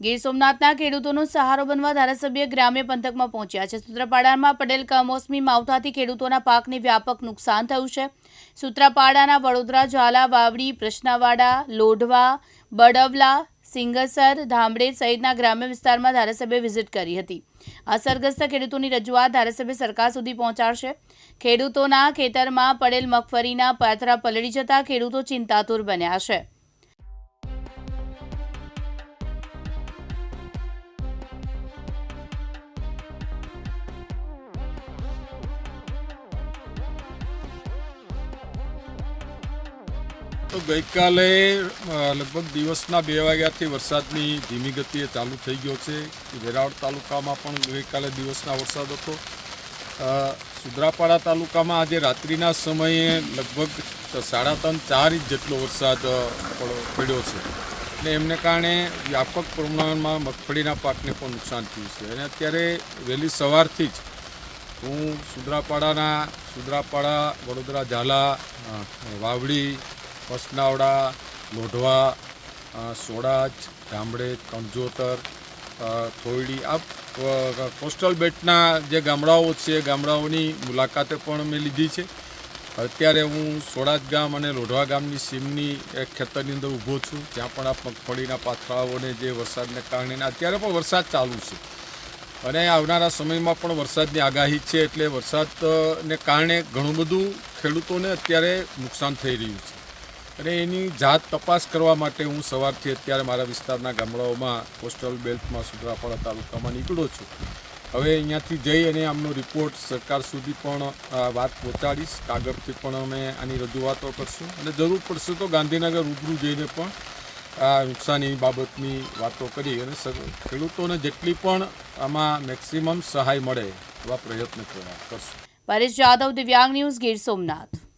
ગીર સોમનાથના ખેડૂતોનો સહારો બનવા ધારાસભ્ય ગ્રામ્ય પંથકમાં પહોંચ્યા છે. સૂત્રાપાડામાં પડેલ કમોસમી માવઠાથી ખેડૂતોના પાકને વ્યાપક નુકસાન થયું છે. સૂત્રાપાડાના વડોદરા, ઝાલા, વાવડી, પ્રશ્નાવાડા, લોઢવા, બડવલા, સિંગસર ધામડે સહિતના ગ્રામ્ય વિસ્તારમાં ધારાસભ્ય વિઝિટ કરી હતી. અસરગ્રસ્ત ખેડૂતોની રજૂઆત ધારાસભ્ય સરકાર સુધી પહોંચાડશે. ખેડૂતોના ખેતરમાં પડેલ મગફળીના પાથરા પલળી જતા ખેડૂતો ચિંતાતુર બન્યા છે. તો ગઈકાલે લગભગ દિવસના બે વાગ્યાથી વરસાદની ધીમી ગતિએ ચાલુ થઈ ગયો છે. વેરાવળ તાલુકામાં પણ ગઈકાલે દિવસના વરસાદ હતો. સુદ્રાપાડા તાલુકામાં આજે રાત્રિના સમયે લગભગ સાડા ત્રણ, ચાર ઇંચ જેટલો વરસાદ પડ્યો છે. અને એમને કારણે વ્યાપક પ્રમાણમાં મગફળીના પાકને પણ નુકસાન થયું છે. અને અત્યારે વહેલી સવારથી જ હું સુદ્રાપાડાના સુદ્રાપાડા વડોદરા, ઝાલા વાવડી પસનાવડા, લોઢવા સોડાજ, ગામડે કમજોતર થોયડી, આ કોસ્ટલ બેટના જે ગામડાઓ છે ગામડાઓની મુલાકાતે પણ મેં લીધી છે. અત્યારે હું સોડાજ ગામ અને લોઢવા ગામની સીમની એક ખેતરની અંદર ઊભો છું ત્યાં પણ આ મગફળીના પાથરાઓને જે વરસાદને કારણે અત્યારે પણ વરસાદ ચાલુ છે. અને આવનારા સમયમાં પણ વરસાદની આગાહી છે, એટલે વરસાદને કારણે ઘણું બધું ખેડૂતોને અત્યારે નુકસાન થઈ રહ્યું છે. અને એની જાત તપાસ કરવા માટે હું સવારથી અત્યારે મારા વિસ્તારના ગામડાઓમાં કોસ્ટલ બેલ્ટમાં સુદ્રાપાડા તાલુકામાં નીકળ્યો છું. હવે અહીંયાથી જઈ અને આમનો રિપોર્ટ સરકાર સુધી પણ વાત પહોંચાડીશ. કાગળથી પણ અમે આની રજૂઆતો કરશું. અને જરૂર પડશે તો ગાંધીનગર રૂબરૂ જઈને પણ આ નુકસાની બાબતની વાતો કરી અને ખેડૂતોને જેટલી પણ આમાં મેક્સિમમ સહાય મળે એવા પ્રયત્ન કરવા કરશું. પરેશ જાદવ, દિવ્યાંગ ન્યૂઝ ગીર સોમનાથ.